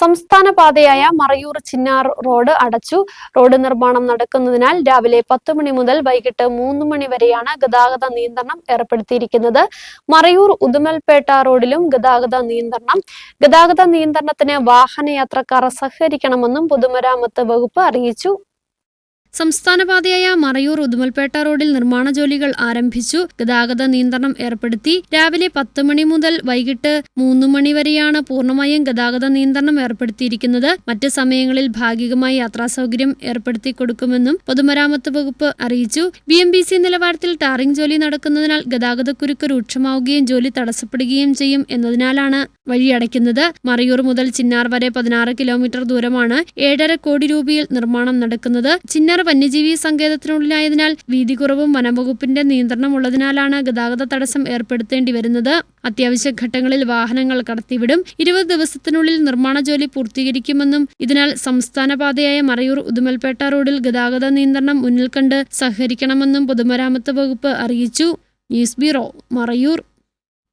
സംസ്ഥാന പാതയായ മറയൂർ ചിന്നാർ റോഡ് അടച്ചു. റോഡ് നിർമ്മാണം നടക്കുന്നതിനാൽ രാവിലെ പത്ത് മണി മുതൽ വൈകിട്ട് മൂന്ന് മണി വരെയാണ് ഗതാഗത നിയന്ത്രണം ഏർപ്പെടുത്തിയിരിക്കുന്നത്. മറയൂർ ഉദുമൽപേട്ട റോഡിലും ഗതാഗത നിയന്ത്രണം. ഗതാഗത നിയന്ത്രണത്തിന് വാഹനയാത്രക്കാർ സഹകരിക്കണമെന്നും പൊതുമരാമത്ത് വകുപ്പ് അറിയിച്ചു. സംസ്ഥാന പാതയായ മറയൂർ ഉദുമൽപേട്ട റോഡിൽ നിർമ്മാണ ജോലികൾ ആരംഭിച്ചു. ഗതാഗത നിയന്ത്രണം ഏർപ്പെടുത്തി. രാവിലെ പത്ത് മണി മുതൽ വൈകിട്ട് മൂന്ന് മണി വരെയാണ് പൂർണമായും ഗതാഗത നിയന്ത്രണം ഏർപ്പെടുത്തിയിരിക്കുന്നത്. മറ്റ് സമയങ്ങളിൽ ഭാഗികമായി യാത്രാ സൗകര്യം ഏർപ്പെടുത്തി കൊടുക്കുമെന്നും പൊതുമരാമത്ത് വകുപ്പ് അറിയിച്ചു. ബി എം ബി സി നിലവാരത്തിൽ ടാറിംഗ് ജോലി നടക്കുന്നതിനാൽ ഗതാഗതക്കുരുക്ക് രൂക്ഷമാവുകയും ജോലി തടസ്സപ്പെടുകയും ചെയ്യും എന്നതിനാലാണ് വഴിയടയ്ക്കുന്നത് മറയൂർ മുതൽ ചിന്നാർ വരെ പതിനാറ് കിലോമീറ്റർ ദൂരമാണ്. ഏഴര കോടി രൂപയിൽ നിർമ്മാണം നടക്കുന്നത്. ചിന്നാർ വന്യജീവി സങ്കേതത്തിനുള്ളിലായതിനാൽ വീതി കുറവും വനംവകുപ്പിന്റെ നിയന്ത്രണം ഉള്ളതിനാലാണ് ഗതാഗത തടസ്സം ഏർപ്പെടുത്തേണ്ടി വരുന്നത്. അത്യാവശ്യ ഘട്ടങ്ങളിൽ വാഹനങ്ങൾ കടത്തിവിടും. ഇരുപത് ദിവസത്തിനുള്ളിൽ നിർമ്മാണ ജോലി പൂർത്തീകരിക്കുമെന്നും ഇതിനാൽ സംസ്ഥാന പാതയായ മറയൂർ ഉദുമൽപേട്ട റോഡിൽ ഗതാഗത നിയന്ത്രണം മുന്നിൽ കണ്ട് സഹകരിക്കണമെന്നും പൊതുമരാമത്ത് വകുപ്പ് അറിയിച്ചു. News bureau Marayur.